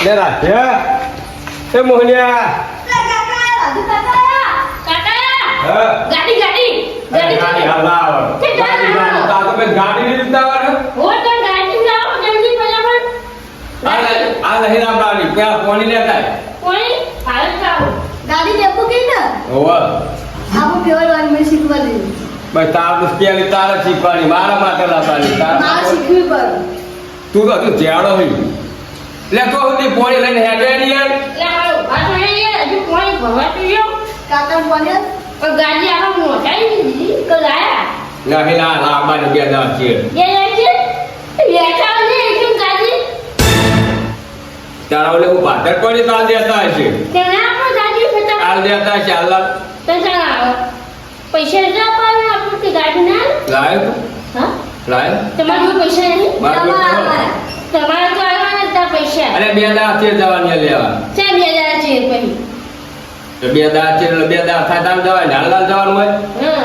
લે રાધે એ મોહનિયા ગાડી ગાડી ગાડી ગાડી ગાડી લીધી ઉતાવળ હો તો ગાડી લાવો જલ્દી ફટાફટ આ આ લહેર આપવાની પેલા પાણી લેતા. કોઈ હાલ લાવો ગાડી લેવું કે ને હોવે પ્યોર પીવડવાની મે શીખવા દે ભાઈ તાર મુશ્કેલી તારે શીખવાની મારા માટે લાવવાની મારે તારા શીખવી પડે તું તો જેડો હોય લે તો સુધી પોળી લઈને હેડે નહીં યાર એટલે મારો ઊભા તો રહી ગયા હજુ કોઈ ભરવા તો ગયો કાકા બોલે પણ ગાડી આપણે મોટાઈ દીધી. કલાયા લાયા? નહીં ના બે દા છે. જાય છે? બેઠા ને એકદમ ગાડી? તારા ઓલે હું ભાતર પડી તાલ દેતા હશે. તેના આપણે ગાડી ફટાફટ તાલ દેતા હશે હાલ તો ચાલ આવો. પૈસા એટલા અપાવે આપણે કે ગાડી ના? લાયો હા? લાયો. તમારે પૈસા નહીં? તમારે તો આવવાના હતા પૈસા અરે બે દાવ છે જવાની લેવા છે બે હજાર છે પછી તો બે દાવ છે એટલે બે દાવ થાય તાર જવાય હાલ હાલ જવાનું હોય. હા.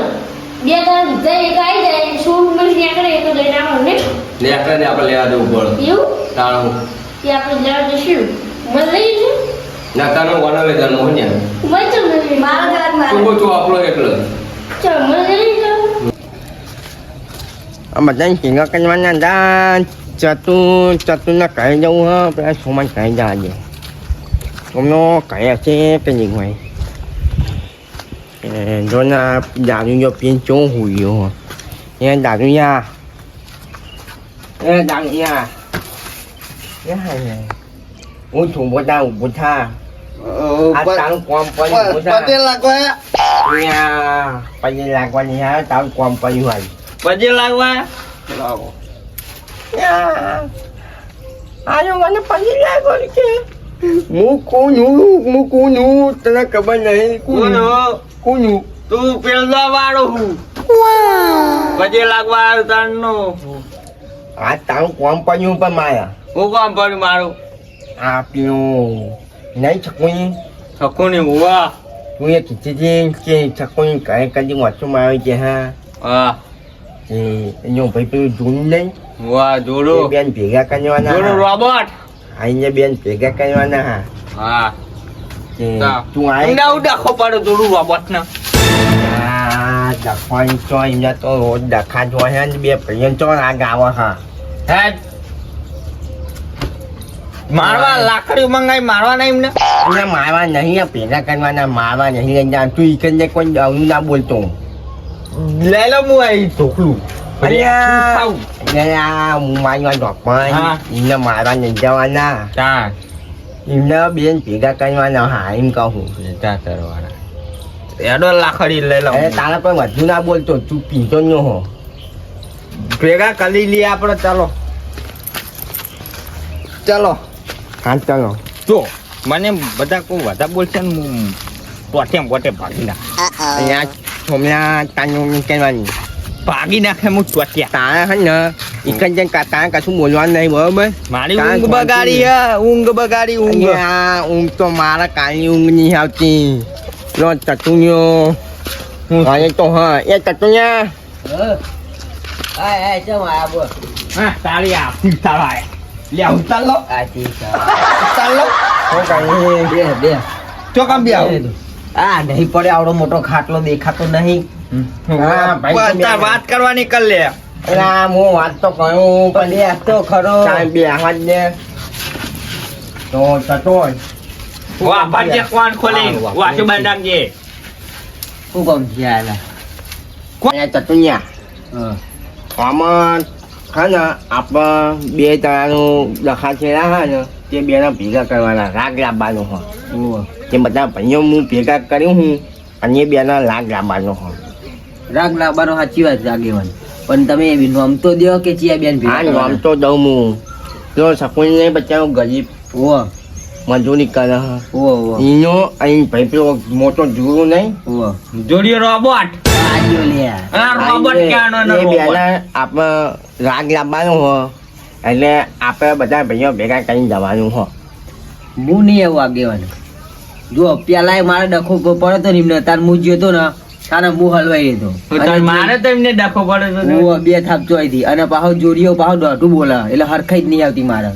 બે હજાર લીધા એક આવી જાય સોળ ઉંમર નીકળે એક લઈને આવો ને? ને આપણે ને આપણે લેવા જવું પડે. એવું? તાણું. તે આપણે લેવા જશું. મને લઈ જજો. ના તારું વનાવે જન્મ હોય ને મને ચમ લઈ મારા ઘરમાં. તું બહુ આપણો એકલો? ચાલ મને લઈ જાઓ આ બધાને ભેગા કરવાના હતા ચતું ચતુને કહી જવું હા પેલા સોમાન કહી જવા દે સોમનો કહે છે કે નહીં ભાઈ જો ના દારૂ જો પીને ચો હુયો એ દારૂ યા એ દારૂ યા એ હાય હું છું બધા ઊભું થા આ તારું કોમ પડ્યું ઊભું થા પટેલ લાગવા અહીંયા પછી લાગવાની હા તારું કોમ પડ્યું હાલ પજે લાગવા આયો મને પડી લાગો છે હું કુનું હું કુનું તને ખબર નહીં કોનો? કુનું તું પેલા વાળો હું. પજે લાગવા આવ્યો તારનો આ તારું કોમ પડ્યું પણ માયા. હું કામ પડ્યું મારું? આ પેલું નહીં છકુઈ શકુની હુવા તું એ કીધી હતી કે છકુઈ કહે કદી વાંચું આવ્યો છે હા? હા. કે એનો ભાઈ પેલું જૂન નહીં? એ જોડો. બેન ભેગા કરવાના જોડો રોબોટ. આઈને બેન ભેગા કરવાના હા. તા. આય. ઊંડા ઊંડા ખોપાડો જોડું રોબોટ ના દખવાન ચો એમને તો રોજ દખા જો હે ને બે ભાઈઓ ચો રાગ આવે હા. હે? મારવા લાકડી મંગાઈ મારવા નહીં એમને? મારવા નહીં આ ભેગા કરવાના મારવા નહીં. લઈ જા તું ઈકન કોઈ ના બોલતો. લઈ લો હું આવી હું મારવા. એમને બેન ભેગા કરવાના હા એમ કહું ચાર કરવાના એડો લાખડી લઈ લો અરે તારા કોઈ વધુ ના બોલતો તું પીતો ન હો ભેગા કરી લઈએ આપણે ચાલો ચાલો હા ચાલો જો મને બધા કોઈ વધારે બોલશે ને હું પોતે પોતે ભાગી નાખ અહીંયા છોમલા તાનું કરવાની ભાગી નાખે હું ચોટ્યા તારા હે ને ઈકન જન કા તારા કશું બોલવાનું નહીં બરોબર મારી ઊંઘ બગાડી હે ઊંઘ બગાડી ઊંઘ. આ ઊંઘ તો મારા કાલની ઊંઘ નહીં આવતી. લો હા એ તો હા એ ચતુન્યા હા. તારી આ તારા લે ઉતાર લો. ઉતાર લો. શું કહી ચો કામ બી. આવું. આ નહીં પડે આવડો મોટો ખાટલો દેખાતો નહીં. ભાઈ બે- વાત કરવાની કર લે. એલા હું વાત તો પણ તો ખરો. બે હાથ દે. તો ચટોય વાહ ભાજ્ય કોણ ખોલી? હા, વાહ. વાસુ બંધ રાખજે. શું કામ છે આલા? ચતુન્યા. આમાં હા ને આપણે બે તારાનું દખા છેડા હા ને તે બેના ભેગા કરવાના રાગ લાવવાનો હોય. તે બધા ભાઈઓ હું ભેગા કર્યું હું અને એ બેના રાગ લાવવાનો હોય. રાગ બારો સાચી વાત છે આગેવાન પણ તમે એવી નોમ તો દો કે ચિયા બેન હા નામ તો દઉં હું. જો શકુન ને બચ્ચાનો ગરીબ. ઓ મજૂરી કરે. ઓ ઓ એનો અહીં ભાઈ પેલો મોટો જુરો નહીં. ઓ જોડિયો રોબોટ. આજો લે. હા રોબોટ ક્યાંનો ને રોબોટ? આપણે રાગ લાવવાનો હો. એટલે આપણે બધા ભાઈઓ ભેગા કરીને જવાનું હો. હું નહીં એવું આગેવાનું. જો પેલા મારે ડખો પડે તો નિમ્ન. તાર હું જ્યો તો ને. તારે હું હલવાઈ લીધો. મારે તો એમને ડખો પડે તો હું બે થાપ ચોઈ હતી. અને પાછો જોડીઓ પાછો દોઢું બોલે. એટલે હરખાઈ જ નહીં આવતી મારે.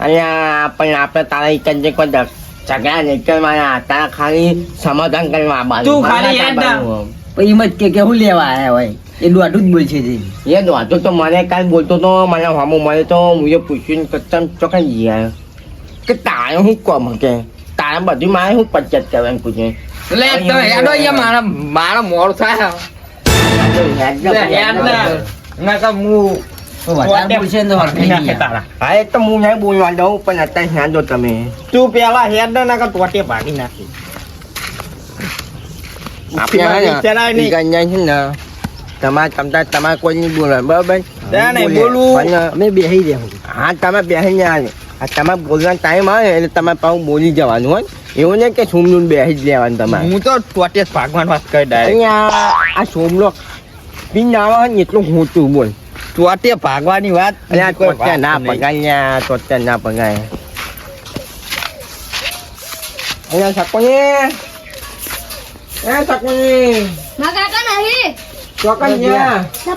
અહીંયા પણ આપણે તારા એક જ કોઈ ઝઘડા નહીં મારા તારા ખાલી સમાધાન કરવા આવવાનું. તું ખાલી પછી એમ જ કે કે હું લેવા આયા હોય? એ દોઢું જ બોલશે જે એ દોડતો તો મને કાલ બોલતો તો મને હમો મળે તો હું એ પૂછ્યું કે તમ ચોકન જઈ આવ્યો. કે તારે હું કોમ કે? તારે બધું મારે હું પંચાયત એમ પૂછે? લે તો હેડો અહીંયા મારા મારા મોડ થાય. હેડ ના ના તો હું તમારે તમતા તમારે કોઈ નહીં બોલવાનું બરાબર? નહીં બોલે. અમે બેસી રહ્યા હા તમે બેસી જાય આ તમારે બોલવાનો ટાઈમ આવે એટલે તમારે પાછું બોલી જવાનું હોય. એવું નહીં કે સોમનું બેસી જ લેવાનું તમારે. હું તો ટોટે જ ભાગવાની વાત કરી અહીંયા આ સોમલો ના આવે ને એટલું મોટું બોલ. ટોટે ભાગવાની વાત? ના પગાય ટોટે ના પગાય. અહીંયા સકોની એ સકોની ના કાકા નહીં. ચોકન જ્યાં ના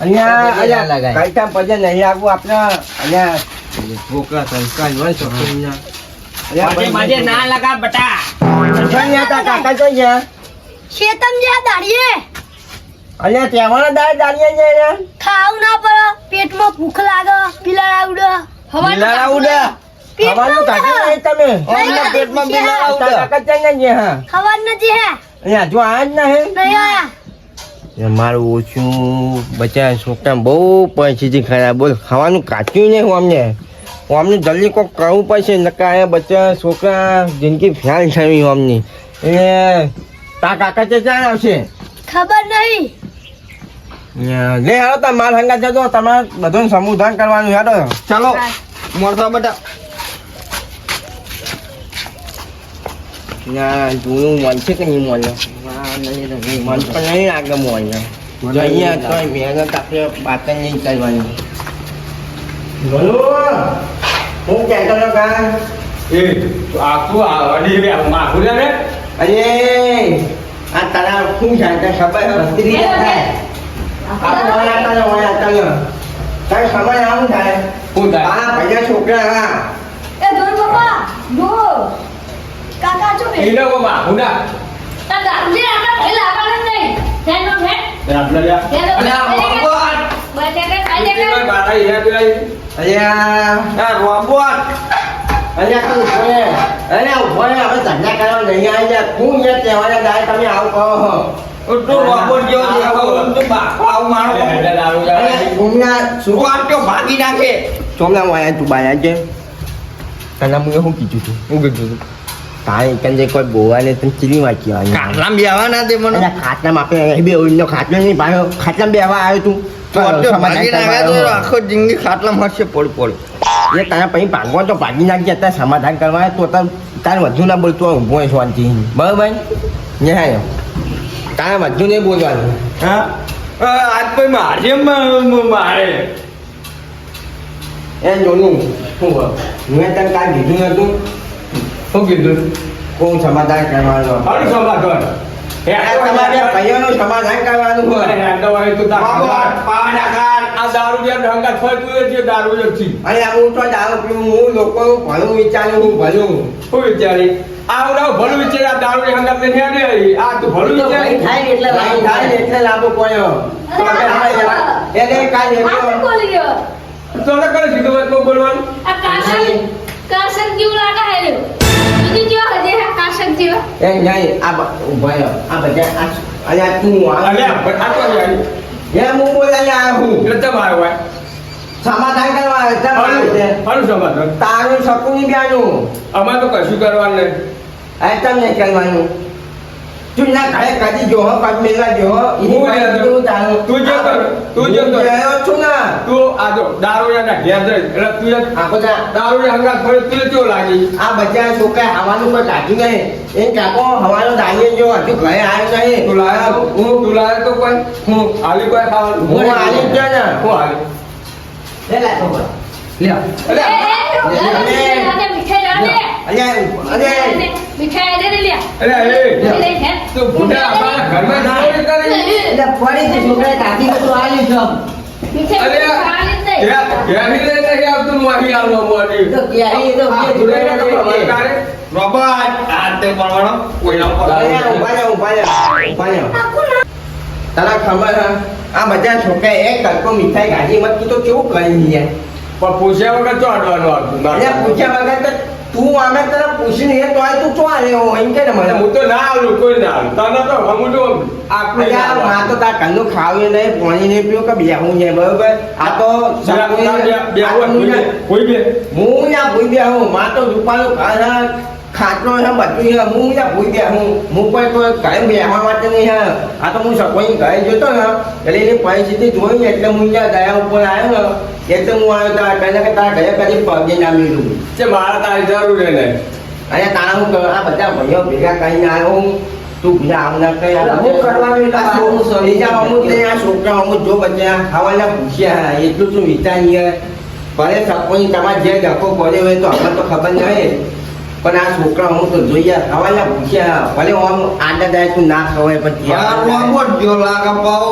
અહીંયા અહીંયા. કામ નહીં આવું આપણે અહીંયા છોકરા સંસ્કાર હોય છોકરીના માજે માજે ના લગા બટા. અહીંયા તા કાકા જોઈ ગયા? શેતમ જે દાડીએ? અહીંયા તહેવારના દાડે દાડિયા છે અહીંયા ખાવું ના પડે પેટમાં ભૂખ લાગે પીલા ઉડે. બિલાડા ઉડે? નહીં તમે? પેટમાં ઉડે. કાકા હા? નથી હે. અહીંયા જો આજ જ ના હે નહીં આયા. મારું ઓછું બચ્ચા છોકરા બહુ પરિસ્થિતિ ખરાબ. બોલ ખાવાનું કાચ્યું નહીં હું અમને. હું અમને જલ્દી કોઈક કરવું પડશે નકા એ બચ્ચા છોકરા જિંદગી ફેલ થવી અમની. એટલે તા કાકા તે ક્યાં આવશે? ખબર નહીં. લે હાલો તમે માલ હંગા જજો તમારે બધું સમુધાન કરવાનું હેડો ચાલો મોરસા બટા. ના જૂનું મન છે કે નહીં મન મન પણ નહીં આગળ મન અહીંયા તો મહેનત આપણે વાત નહીં કરવાની હું કહેતો હતો કા એ આખું અડી રે માખું રે અરે આ તારા શું જાય ખબર થાય આપણે ઓયા તને ઓયા તને તારે સમય આવું થાય શું થાય આ ભૈયા છોકરા હા એ ધોર બાપા જો કાકા છો ને. એને કો આપણા નહીં. ધ્યાન નો આપણે લ્યા. ધ્યાન નો રોબોટ બચે કે ખાઈ લે કે? બારા હિયા પેલા અલ્યા આ રોબોટ અલ્યા તું ઊભો અલ્યા ઊભો આપણે ધંધા કરવા નહીં આવી હું તમે આવું કહો તું રોબોટ જેવો તું બાપા આવું જાય ઘૂમના તું આટલો ભાગી નાખે? વાયા તું બાયા છે તને શું કીધું તું? હું કીધું તું? તારે કંજે કોઈ બોવાને તને ચીલી વાંચી આવી કાટલામ બેવા ના તે મને. ખાટલામાં આપણે એ બે ઓઈનો ખાટલો નહીં પાડ્યો ખાટલામાં બેવા આવ્યો તું. આખો જિંદગી ખાટલામાં હશે પડી પડી એ તારા પછી ભાગવા તો ભાગી નાખજે અત્યારે સમાધાન કરવા તો તાર વધુ ના બોલતો હોય ઊભો હોય શાંતિ બરાબર ને હા તારે વધુ નહીં બોલવાનું. હા? આજ કોઈ મારે મારે. એ જોનું શું હોય? મેં તને કાંઈ કીધું નતું. શું કીધું? કોણ સમાધાન કરવાનું? અરે સમાધાન. તમારે ભાઈઓનું સમાધાન કરવાનું હોય. આ દારૂ જે હંગાત ફરતું એ જે દારૂ જ છે અને હું તો દારૂ પીવું હું લોકોનું ભલું વિચારું હું ભલું શું વિચારી? આ ઉડાવ ભલું વિચાર આ દારૂ ની હંગાત આવી. આ તું ભણું તો વિચારી? થાય એટલે થાય. એટલે લાભો પડ્યો. તો એને એવો- શું બોલી ગયો. તો કરે સીધું બોલવાનું? આ કાસન કાસન જેવું લાગે હે એ નહીં આ રહ્યો. આ બધા આ અને આ તું આ- અલ્યા પણ આ તો. એ હું બોલાઈને આવ્યો હું એટલે હોય સમાધાન કરવા આવ્યો. આવ્યો છે. હારું સમાધાન તારું શકુની બેનું અમારે તો કશું કરવાનું નહીં આ તમને કરવાનું તું ના ઘરે કદી જો હો પગ મેલવા જો હો પાસે જે- તું તું જે તું જે. ગયો છું ને તું આ જો દારૂ ના ઘેર જઈ એટલે તું એ આ બધા દારૂ ની હંગાત ફરી તું કેવું લાગી આ બધા છોકરા હવાનું કોઈ કાઢ્યું નહીં એ કાકો હવાનો દાંડીએ જો હજુ ઘરે આવ્યો નહીં તું લાયા હું તું લાયા તો કોઈ હું હાલી કોઈ ખાવાનું હું હાલી જ ને હું હાલી લે લે તો બોલ. લ્યો એટલે એ, એ, એ, લાગે મીઠાઈ લાગે. અલ્યા અરે મીઠાઈ દે દે લ્યા. એટલે એ દે દે હે. તું ભૂંડા આપણા ઘરમાં દારૂ કરી એટલે ફરીથી છોકરાએ કાઢી તો આલ્યું છે આમ. મીઠાઈ અરે ખાવાની જ નહીં. ઘેર- ઘેરી લઈને નહીં આવતું હું અહીં આવું અમારી. તો ક્યાંય તો બે આ જોડે જોડે ના ના જઈએ. રોબર્ટ આ તે પરવાનો કોઈના પર અહીંયા ઊભા રહો, ઊભા રહો, ઊભા રહો. તને ખબર આ બધા છોકરા એક કટકો મીઠાઈ ગાડી મત તું કેવું કરી પણ પૂછ્યા વગર તો અડવાનું. પૂછ્યા વગર તો તું અમે તને પૂછીને એ તો તું ચો એમ કે મને. હું તો ના આવું કોઈ ના આવું. તને તો હમું તો જ અલ્યા, માં તો તાર ઘરનું ખાવું નહીં પાણી નહીં પીવું કે બેહું છે બરોબર? આ તો કોઈ બે. હું ના ભૂઈ ગયા હું માં તો રૂપાનું ઘર હે, ખાટલો છે બધું છે. હું ના ભૂઈ ગયા હું હું તો ઘરે બેહવા માટે નહીં હે. આ તો હું સકોઈ ઘરે જોતો ને એટલે એની પરિસ્થિતિ જોઈ એટલે હું ત્યાં દયા ઉપર આવ્યો ને એટલે હું આવ્યો તાર પહેલા કે તારા ઘરે કદી પગે ના મારે તારી જરૂર છે ને. અને તારા હું આ બધા ભાઈઓ ભેગા કરીને આવ્યો હું. તું બીજા આવનાર કઈ આ અમુક કરવાનું એટલે આ છોકરા- બીજા અમુક ને આ છોકરા અમુક જો બચ્ચા ખાવાના પૂછ્યા એટલું શું વિચારીએ? ભલે સપોઈ તમારે જે ડખો પડ્યો હોય તો અમને તો ખબર નહીં પણ આ છોકરા હું તો જોઈએ ખાવાના ભૂખ્યા ભલે આમ આદત આવે તું ના ખવાય પછી લાગે પાવો.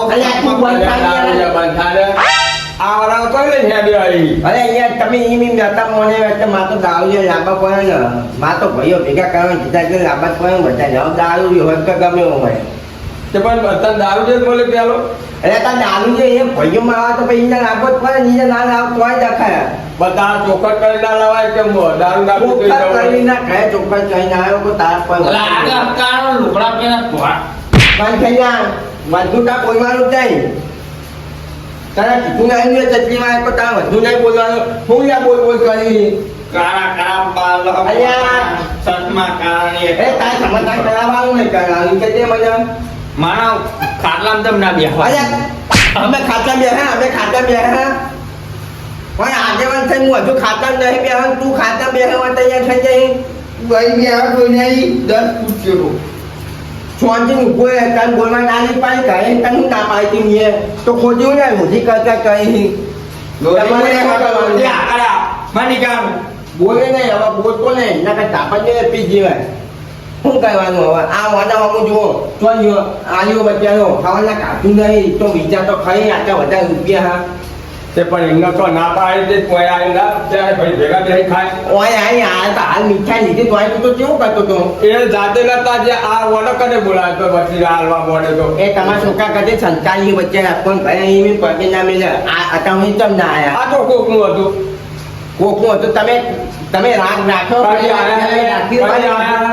અલ્યા, તું લે કર. દારૂ બંધ થાય ને. આ વાળા કોઈ નહીં હેડે આવી. અરે અહીંયા તમે ઈમ ઈમ નતા મને એટલે માતો જે લાંબા પડે ને. માતો ભાઈઓ ભેગા કરવા જીતા કે લાંબા જ પડે બધા. જાવ દારૂ હોય કે ગમે એવું હોય. તે પણ બધા દારૂ જે બોલે પેલો. અરે તા દારૂ છે એ ભાઈઓમાં આવે તો પછી એને લાંબો પડે નીચે ના લાવ તોય દેખાય. બધા ચોખટ કરી ના લવાય કેમ દારૂ ના ચોખ્ખા કરી ના ખાય ચોખ્ખા કહીને આવ્યો કે તાર પર લાગે કારણ લુકડા પેલા પણ થઈ ગયા વધુ તા બોલવાનું જ નહીં. તારા કીધું ના આવ્યું ચટણી માં તો તારા વધુ નહીં બોલવાનું. હું યા બોલ બોલ કરી? કાળા કાળા બાલ અલ્યા. શર્ટમાં કાળા એ તારે સમાધાન કરાવવાનું નહીં કરાવવાનું. કે તે મને. માણા ખાટલામાં તમ ના બેહવા. અલ્યા, અમે ખાતા બે હા અમે ખાતા બે હા પણ આગેવાન થઈ હું હજુ ખાતા નહીં બેહ. તું ખાતા બેહવા તૈયાર થઈ જાય ગઈ બેહ કોઈ નહીં. દસ પૂછ્યો છોંચી ઊભો રહે તને બોલવા ના નહીં પાડી કહે તને હું ના પાડી તી તો ખોટ્યું ને મોદી કરતા કહી તમારે શું કરવાનું? કામ બોલે નહીં હવે બોલતો ના કઈ તાપત નહીં પી જીવાય શું કરવાનું હવે? આ વાના વામું જુઓ. ચોન જો આલ્યો બચ્ચાનો. ખાવાના કાઢું નહીં તો બીજા તો ખાઈ આટલા વધારે રૂપિયા હા. તે પણ એમને તો ના પાડી દે કોઈ આવી ના ત્યારે ભાઈ ભેગા થઈ ખાય. ઓય આઈ આ તો હાલ મીઠાઈ લીધી તો આઈ તો કેવું કરતો તો એ જાતે નતા જે આ વડો કને બોલાય તો પછી હાલવા મોડે તો. એ તમારા છોકરા કદે સંતાનની વચ્ચે કોણ ભાઈ અહીં પગે ના મેલે આ અટા હું તમ ના આયા? આ તો કોકનું હતું. કોકનું હતું? તમે તમે રાગ નાખ્યો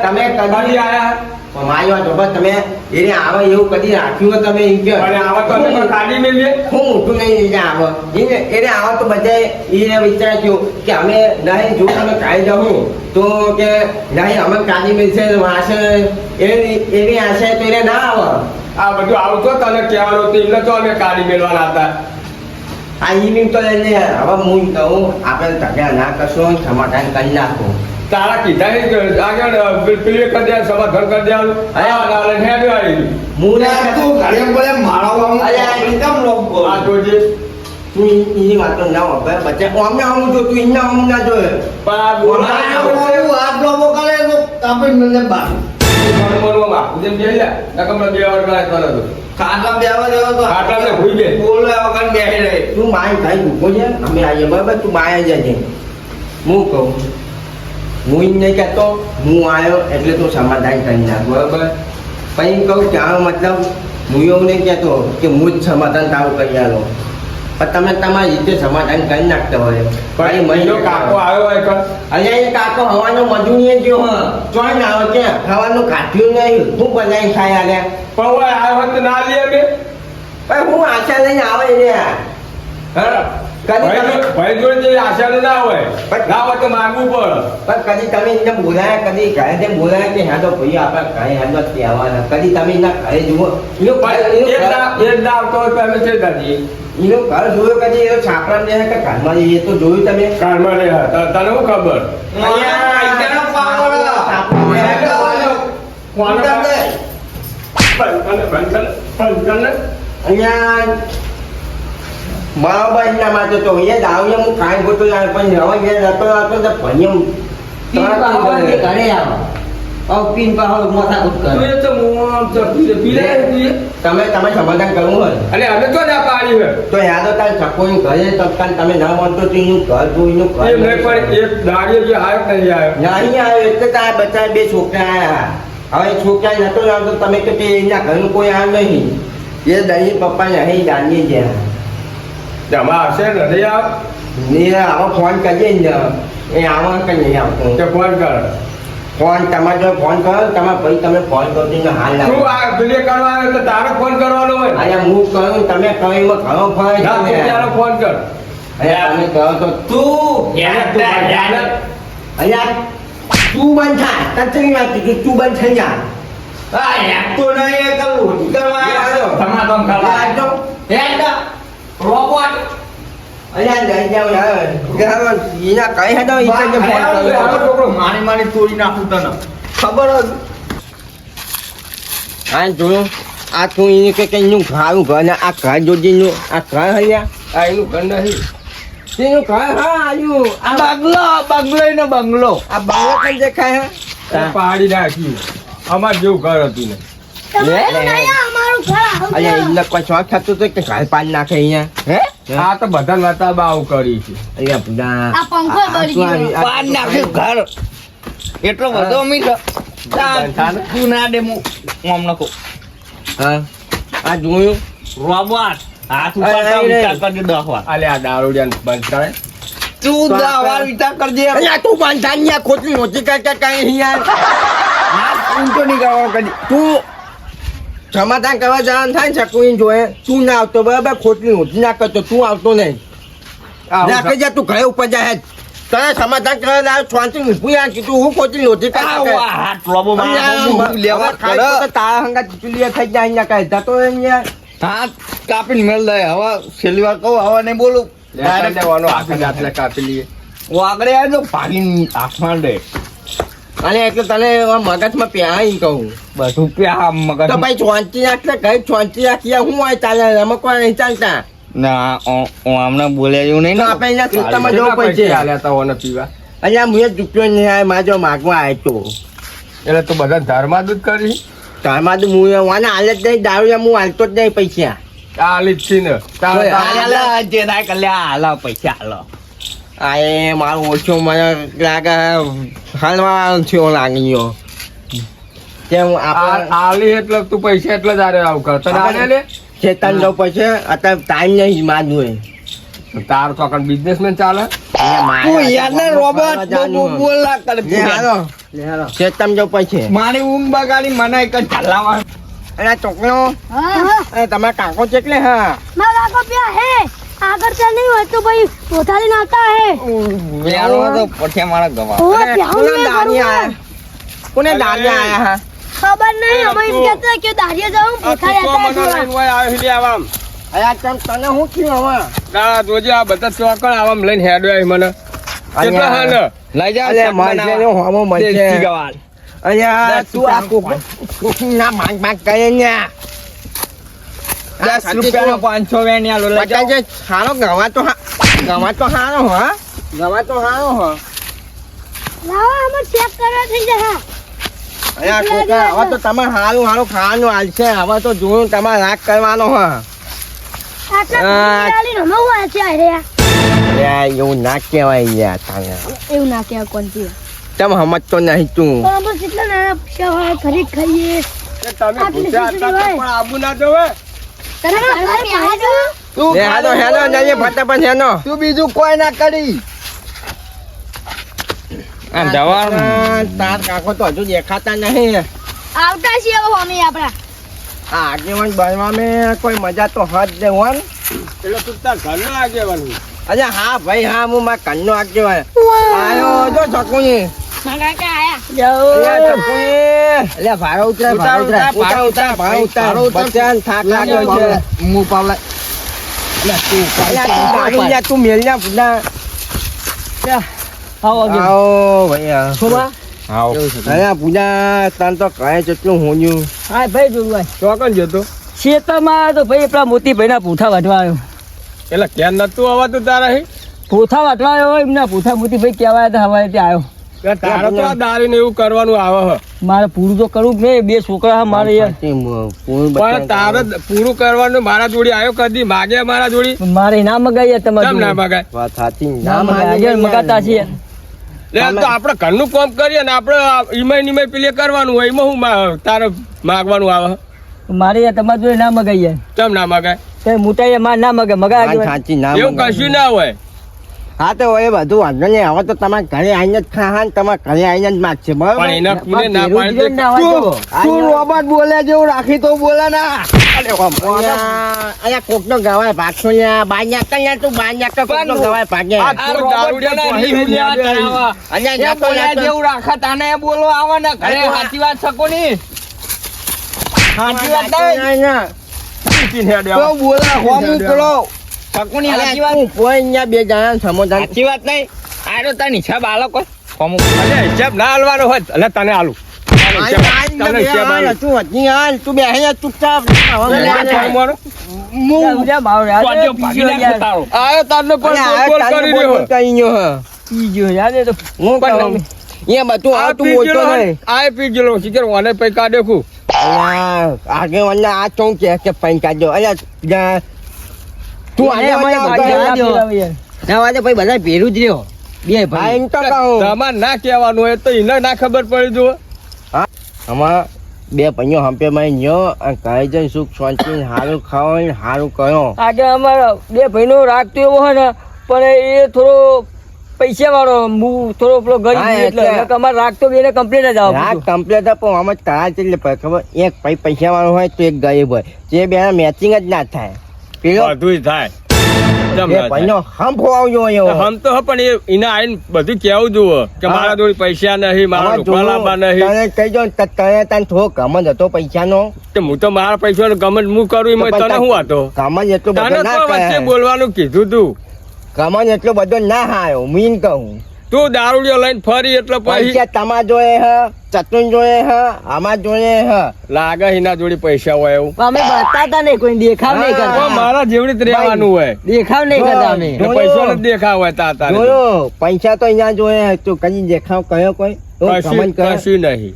તમે કદી આયા. વાત ખબર તમે એને આવે એવું કદી રાખ્યું તમે એમ કે અને આવે તો અમે કોઈ કાઢી લે હું મોટું નહીં એને આવે. એને એને આવે તો બધા એને વિચાર્યું કે અમે નહીં જો તમે કાઢી જાઉં તો કે નહીં અમે કાઢી મેળશે વાસે એની એની આશા તો એને ના આવે. આ બધું આવતો તને કહેવાનું તો એમને તો અમે કાઢી મેળવાના હતા. આ ઈમિંગ તો લઈને હવે હું કહું આપણે ઝઘડા ના કરશો સમાધાન કરી નાખો. તારા કીધા આગળ પેલી કરી દે સમાધાન કરી દેવાનું અયા ના લઈને આવી હું ના તું ઘરે બોલે મારો આમ કેમ લોક બોલ. આ જોજે. તું ઈની વાતો ના વાપરે બચ્ચા ઓમને આમ જો તું ઈના આમ ના જોયે. પણ આ બોલાય હાથ લોબો કરે તો કાપી મને બાર. મન મનમાં જેમ બેહી લે. નકર બે વાર તો ખાટલા બેવા દેવો તો ખાટલાને ભૂઈ દે. બોલે વગર બેહી રહે. તું માય ભાઈ ઊભો છે? અમે આવીએ બરાબર? તું માય જજે. હું કહું? હું નહીં કહેતો. હું આવ્યો એટલે તું સમાધાન કરી નાખ બરાબર? પછી કહું ત્યાં મતલબ હું એવું નહીં કહેતો કે હું જ સમાધાન તારું કરી આલો. પણ તમે તમારી રીતે સમાધાન કરી નાખતા હોય. પણ મહિનો કાકો આવ્યો હોય તો અહીંયા એ કાકો હવાનો મજૂરી જો હ. ચોઈ ના આવે ત્યાં ખાવાનું ખાધ્યું નહીં. શું બનાવી ખાય આલે પણ ઓય આ વખત ના લે કે પણ હું આશા લઈને આવે ને હા? કદી ભાઈ જોડે જે આશા ના હોય પણ- ના હોય તો માગવું પડે. પણ કદી તમે એને બોલાયા? કદી ઘરે જેમ બોલાયા કે તો ભાઈ આપણે ઘરે જ કહેવાના કદી તમે એના ઘરે જુઓ. ના ના આવતો હોય તો અમે છે દાદી. એનું ઘર જોયો કે એનો છાપરા ને કે ઘરમાં એ તો જોયું તમે. કારમાં રે તને શું ખબર? અહીંયા પાવર છાપરું ને. અહીંયા માટે તો એ દાવ્ય હું કાંઈ ગોતો પણ હવે એ જતો હતો તો ભણ્યો ઘરે આવો. આવ પીન મોટા કર. તો મોમ તો તું. તમે તમે સમાધાન કરવું હોય. અને અમે તો ના પાડી હે તો યાદો તાર ચકોઈ ઘરે તબકાન તમે ના માનતો તો એનું ઘર જોઈનું ઘર મેં પણ એક દાડીઓ જે આવ્યો નહીં આવ્યો નહીં આવ્યો એટલે તાર બચ્ચા બે છોકરા હવે છોકરા નતો આવતો તમે કે કે એના ઘરનું કોઈ આ નહીં. એ દહીં પપ્પા નહીં જાણીએ જ્યાં. જમા આવશે ને નહીં આવ? ને આવો ફોન કરીએ ને. એ આવો કે નહીં આવતો? તે ફોન કર. ફોન તમારે ફોન કરો તમે ભાઈ તમે ફોન કરો તો એને હાલ તું લાવો આ પેલે કરવા આવ્યો તો તારો ફોન કરવાનો હોય. અરે હું કહું તમે કહો માં ઘણો તું છે. તારો ફોન કર. અહીંયા તમે કહો તો તું યાર, તું તું બંધ થા તત્રી વાત કે તું બંધ થઈ જા. આ હેડ તો નહીં રોટી કરવા આવ્યો? છો. ધમાધમ કરવા આ તો તો. રોબોટ અહીંયા લઈ જાવ એના કઈ હતા ઈ ફોન કર્યો છોકરો મારી મારી તોડી નાખું તને. ખબર જ. આ જોયું. આ તું એને કે કે એનું ખાવું ઘર આ ઘર જોડીનું આ ઘર આ એનું ઘર નહીં તેનું ઘર હા આયુ આ બંગલો બંગલો ને બંગલો. આ બાળક પણ દેખાય હે? પાડી નાખ્યું. અમાર જેવું ઘર હતું ને. અમારું ઘર. એટલે કોઈ શોખ થતું હતું કે ઘર પાડી નાખે અહીંયા હે? આ તો બધા નતા બાવ કરી છે. અહીંયા પંખો બળી ગયો. પાડ નાખ્યું ઘર. એટલો બધો અમીર તું ના દે હું ઓમ નકો હા. આ જોયું? રોબોટ. હાથ અરે, વિચાર કરજે દસ વાર. આલે આ દારૂડિયાને બંધ કરે તું દસ વાર વિચાર કરજે. અહીંયા તું બાંધા અહીંયા ખોટલી નહોતી કરતા કઈ અહીંયા ઊંચો નહીં કરવાનો કદી. તું સમાધાન કરવા જવાનું થાય ને ચકુઈ જોયે તું ના આવતો બરાબર ખોટલી નહોતી ના કરતો તું આવતો નહીં. નાખી જા તું ઘરે ઉપર જાય તને સમાધાન કરવા લાવ શાંતિ ઊભું યાર કીધું હું ખોટી નહોતી આવો કરતા આ હાથ લોબો મારો હું લેવા ખાય તારા હંગા થઈ જાય અહીંયા કાંઈ જતો હાથ કાપીને મેળ દે. હવે છેલ્લી વાર કહું હવે નહીં બોલું. દાંતલે કાપી લઈએ. હું આગળ આવ્યો ભાગીને હાથમાં દે. અને એટલે તને મગજમાં પ્યાઈ કહું. બધું પ્યા મગજ તો ભાઈ ચોંચી નાખશે કઈ ચોંચી નાખીએ હું હોય ચાલે અમે કોઈ નહીં ચાલતા. ના આમને બોલે એવું નહીં તો આપણે અહીંયા ખેતરમાં જવું પડશે. ચાલ્યા તા ઓને પીવા? અહીંયા મુએ ચૂક્યો નહીં આવે માજો માગવા આવ્યો તો. એટલે તું બધા ધર્મા દૂધ કરી? ધારમાં તો હું વાના હાલે જ નહીં દારૂ હું હાલતો જ નહીં પૈસા. હાલી જ છે ને તારે જે ના કલ્યા હાલો પૈસા હાલો. આ એ મારો ઓછો મને લાગે હાલવા થયો લાગી ગયો કેમ આલી એટલે તું પૈસા એટલે જ આરે આવ કર. તને લે? ચેતન લો પછી અત્યારે ટાઈમ નહીં માજવું તાર તો કણ બિઝનેસમેન ચાલે? તું યાર રોબોટ બોલ કર લે હાલો. ચેતન જો પછી મારી ઊંઘ બગાડી મને એક જ ઢાલાવા. અને આ છોકરો તમે કાકો ચેટલે હા? મારા કાકો પ્યા હે. આગળ ચાલ નહીં હોય તો ભાઈ પોતાલી નાતા હે. વેરો તો પઠિયા મારા ગવા કોને ને દાનિયા આયા? કોને દાનિયા આયા? હા ખબર નહીં અમે એમ કહેતા કે દાડિયા જાઉં પોતાલી આવામ અયા તમ તને હું થયું હવે? ના જોજે આ બધા ચોકળ આવામ લઈને હેડો આવી મને. કેટલા હા લઈ જા અલે માજે નો હમો મજે અહીંયા તું આ કોક કોકના માંગ માંગ કરે ને દસ રૂપિયાનો પાંચસો વેણ આલો લઈ જાઓ. જે સારો ગવા તો હા ગવા તો સારો હા ગવા તો સારો હા. લાવો અમે ચેક કરવા થઈ જાય અહીંયા કોકા હવે તો તમે હારું સારું ખાવાનું હાલશે હવે તો જોયું તમારે રાગ કરવાનો હા. અરે. અરે એવું ના કહેવાય યાર તારે એવું ના કહેવાય કોણથી તમે સમજતો નહીં તું. કેટલા નાના પૈસા હોય ફરી ખાઈએ. તમે પણ આબુ ના જોવે તને ઘરમાં પ્યાજ હોય? તું લે હેલો જઈએ ફટાફટ હેનો તું બીજું કોઈ ના કરી. આ જવાનું તાર કાકો તો હજુ દેખાતા નહીં. આવતા છીએ હવે અમે આપણા. આ આગેવાન બનવામાં કોઈ મજા તો હદ દે હોન એટલે તું તાર ઘરનો આગેવાન અરે હા ભાઈ હા હું મારા કન્નો આગેવાન. આયો જો મારા તું મેલ જા ભૂલા આવો ભાઈ આ. આવો અલ્યા ભૂલા તો કાંઈ જેટલું હોન્યું હા ભાઈ જોડવાય ચોકન જતો ખેતરમાં તો ભાઈ પેલા મોતી ના પૂઠા વાટવા આવ્યો એટલે ક્યાં નતું આવતું તારા પૂઠા વાટવા આવ્યો એમના પૂઠા મોતીભાઈ કહેવાય હતા હવારે ત્યાં આવ્યો તારે તો આ દારૂ ને એવું કરવાનું આવે મારે પૂરું તો કરવું ને બે છોકરા છે મારે પણ તારે પૂરું કરવાનું મારા જોડી આવ્યો કદી? માગે મારા જોડી? મારે ના મગાય તમારે ના મગાય? વાત સાચી ના મગાય મગાતા છે તો આપણે ઘરનું કામ કરીએ ને આપણે ઈમાય નિમાય પેલે કરવાનું હોય એમાં હું તારે માગવાનું આવે મારે તમારે જોડે ના મગાઈએ કેમ ના મગાય? મોટા મારે ના મગે ના એવું કશું ના હોય. હા તો એ બધું વાંધો નહીં. હવે તો તમારે ઘરે આવીને જ ને તમારે ઘરે આવીને જ માગશે બરાબર? પણ એના કુને ના પેલું જ પાડે ના હોય તો. તું રોબોટ બોલે જેવું રાખી તો બોલે ના. અલ્યા કોક નો ગવાય ભાગશો ને બાર નાખતા તું બાર નાખતા કોક નો ગવાય ભાગે. જેવું રાખા તાને બોલો આવે ને ઘરે. સાચી વાત શકો ની સાચી વાત. બોલે હોમું શકો ની સાચી વાત. તું કોઈ અહીંયા બે જણા સમોદાન સાચી વાત નહીં. આ તો છે નીચા બાળકો અમુક અલે હિસાબ ના હાલવાનો હોય અલે તને હાલું. હિસાબ- હિસાબ હતી લે, આ તારું. જા, જા. તારો. તારી હે. હું ચોંક કે કે પૈન અલ્યા જા. તું આજે અમારી ના વાજે ભાઈ બધા ભેરું જ રહ્યો. બે ભાઈ. એમ તો કહું. તમારે ના કહેવાનું હોય તો એને ના ખબર પડી જુઓ. આમાં બે ભાઈઓ હંપે માં ન્યો અને કહે છે સુખ શાંતિ સારું ખાઓ હારું કયો આજે અમારા બે ભાઈનો રાગ તો એવો હોય ને પણ એ થોડો પૈસા વાળો હું થોડો પેલો ગરીબ હા, એટલે. અમારે રાગ તો બેને કમ્પ્લીટ જ આવે રાગ કમ્પ્લીટ પણ આમાં કરા છે એટલે ખબર એક ભાઈ પૈસા વાળો હોય તો એક ગરીબ હોય. તે બે મેચિંગ જ ના થાય. બધું થાય. કેમ બે થાય? ભાઈનો હંપ હોવો જોઈએ એવો. હમ તો પણ એ એને આઈને બધું કેવું જુઓ કે મારા જોડે પૈસા નહીં મારા નહીં. તને તને થોડો હતો પૈસાનો? હું તો મારા પૈસા ગમત હું કરું એમાં તને શું હતો ગમત એટલો બધો ના વચ્ચે બોલવાનું કીધું તું. ગમત એટલો બધો ના હાયો મીન કહું. તું દારૂડિયો લઈને ફરી એટલે પૈસા તમાર જોયે હ. ચતુન જોઈએ હ આમાં જોઈએ હ. લાગે એના જોડે પૈસા હોય એવું. અમે બતાતા નહીં કોઈ દેખાવ નહીં કરતા. મારા જેવડી જ રહેવાનું હોય. દેખાવ નહીં કરતા અમે. પૈસા નથી દેખાવ હોય તા તારે જોયો. પૈસા તો અહીંયા હે તું કઈ દેખાવ કયો કોઈ? કશું નહીં.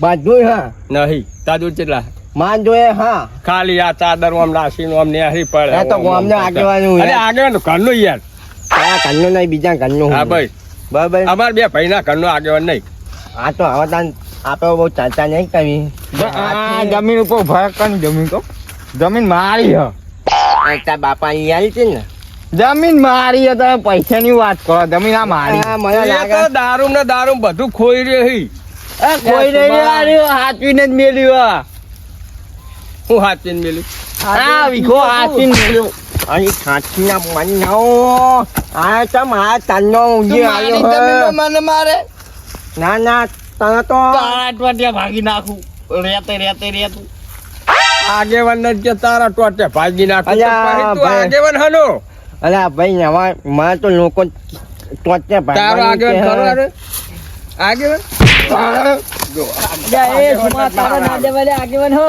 બધું હા. નહીં. તાજુ કેટલા? માન જોયે હા. ખાલી આ ચાદર આમ નાસીને આમ નેહરી પડે. તો ગામના આગેવાનું અરે. આગેવાનું ઘરનું યાર. આ ઘરનું નહીં બીજા ઘરનું હા ભાઈ. બરાબર. અમાર બે ભાઈના ઘરનું આગેવાન નહીં. આ તો હવે તાન આપણે બહુ ચર્ચા નહીં કરવી જમીન ઉપર ફરક કની જમીન તો? જમીન મારી હ. તારા બાપા યાર છે ને? જમીન મારી હ પૈસા ની વાત કરો જમીન આ મારી. મને એ લાગે. દારૂ ને દારૂ બધું ખોઈ રહી. એ રહી નહીં હાર્યું હાચવીને જ મેલ્યું હું. હાથીને મેલી હ ને વીખો હાચવીને મેલ્યું. ના ખાંચીના મનનો. આ તો મારા તનનો ઊંઘી તું મારી આવ્યો હે. જમીનમાં મારે. ના ના તને તો તારા ટોટિયા ભાગી નાખું. રેતે રેતે રેતું. આગેવાન ને કે તારા ટોટે ભાગી નાખું. આગેવાન હનો? અલા ભાઈ નવા મારે તો લોકો ટોટે તારો આગેવાન ખરો અરે? આગેવાન? જા, એ સુમા તારા ના દેવા આગેવાન હો.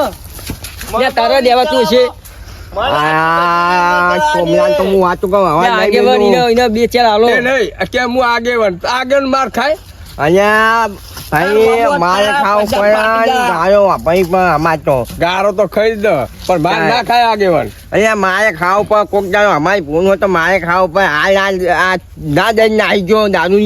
તારા દેવા છે. સોમલાલ તો હું વાતું કહું આગેવાન બે ચાર હાલો. એ નહીં અત્યારે હું આગેવાન? આગેવાન માર ખાય? અલ્યા ભાઈ મારે ખાવું પડે. ગાયો ભાઈ પણ અમાર તો. ગારો તો ખાઈ જ પણ માર ના ખાય આગેવાન. અલ્યા મારે ખાવું પડે કોક દાડો અમારી ભૂલ હોય તો મારે ખાવું પડે. આ ના નાઈ ગયો દારૂ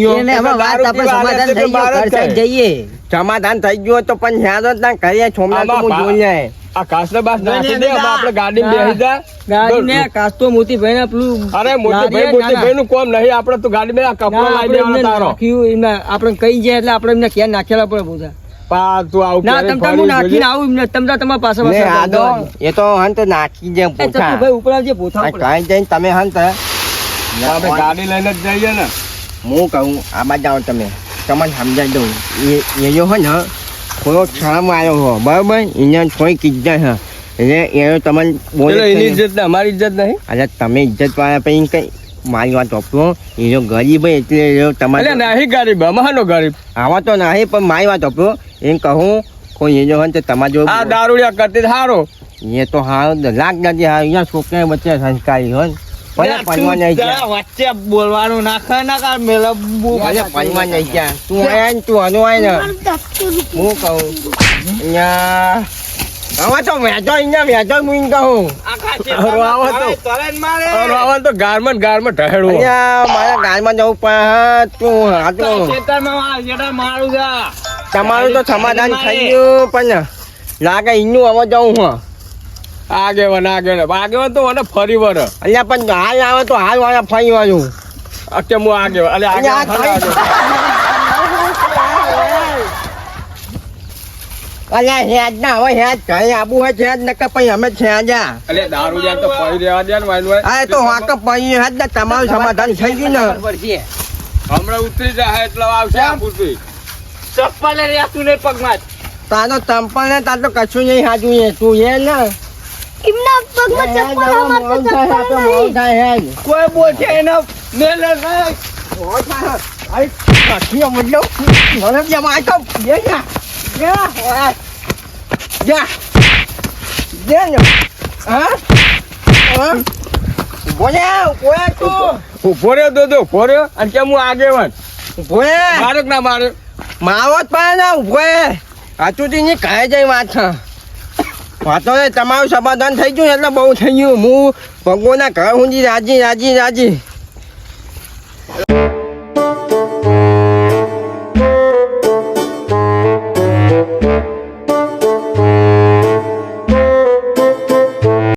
સમાધાન થઈ ગયું જઈએ. સમાધાન થઈ ગયું તો પણ ના કરીએ છોમલા તો હું જોઈ લે. આ કાસના બાસ નાખી દે હવે આપણે ગાડી બેસી જા. ગાડી ને કાસ્તો મોતી ભાઈ ને પેલું અરે મોટી ભાઈ મોટી ભાઈ નું કોમ નહીં આપણે તો ગાડી માં કપડો લાવી દેવાનો તારો એમને આપણે કહી જાય એટલે આપણે એમને ક્યાં નાખેલા પડે બધા. આવું ના કરીને તમ તાર ફરી હું નાખીને જોઈએ. આવું એમને તમ તાર તમારા પાસે આદો એ તો હંત નાખી દે એ પોતા ચતુભાઈ ઉપર આવજે પોથા ઉપર. કઈ જઈને તમે ગાડી લઈને જ જઈએ ને. હું કહું આમાં જાઓ તમે. તમને સમજાવી દઉં. એ એ હોય ને થોડો શરમ આવ્યો હો બરાબર? એને થોડી ઇજ્જત હા. એટલે એનો તમને બોલે એની ઇજ્જત ને અમારી ઇજ્જત નહીં? અરે તમે ઇજ્જત વાળા પછી કઈ મારી વાત ઓપરો એનો ગરીબ એટલે તમારે નહીં ગરીબ અમારનો ગરીબ. આવા તો નહીં પણ મારી વાત ઓપરો એમ કહું કોઈ એનો હોય તો તમારે જો આ દારૂડિયા કરતી સારો એ તો હારો લાગ નથી હારો. અહીંયા છોકરા વચ્ચે સંસ્કારી હોય વચ્ચે બોલવાનું નાખે ના કર મેલા ભલે પંચમાં નહીં ગયા. તું આયા ને તું આનું આય ને. હું કહું અહીંયા હવે તો વેચો અહીંયા વેચો હું એમ કહું તો. અરે આવો તો ગારમાં ગારમાં ઢહેડવું. અહીંયા મારા ગામમાં જવું પણ તું હાથું મારું તમારું તો સમાધાન થઈ ગયું પણ લાગે એનું હવે જવું હું. આગેવાન આગેવાન. આગેવાન તો મને ફરી વર અહીંયા પણ હાલ આવે તો હાલ વાળા ફરી વાર હું અલે અહીંયા આગેવાન ખરા આગેવાન. અલ્યા હેજ ના હવે હેજ આબુ છે હેજ નકર પછી અમે છે જા અલે દારૂ યાર તો ફરી રહેવા દે ને વાઈન વાઈ. તો વાંક પછી હેજ ને તમારું સમાધાન થઈ ગયું ને. હમણાં ઉતરી જાય એટલે આવશે તું નહીં પગમાં. તારો ચંપલ ને તાર તો કશું નહીં હાજુ એ તું એ ને. એમના પગમાં ચપ્પલ અમાર તો ચપ્પલ નહીં. કોઈ બોલશે એને મેલે નહીં કાઠીઓ મતલબ મને બી આમાં આતો જા જા. જા જા. ને હા? હા બોલે ઓય તું. ઊભો રહ્યો દોદો ઊભો રહ્યો અને કે હું આગેવાન ના મારે. માવત પણ ના ઊભો હાચુથી ની કહે જાય વાત છે વાતો તમારું સમાધાન થઈ ગયું એટલે બહુ થઈ ગયું. હું ભગવાનના ઘર સુધી રાજી રાજી રાજી.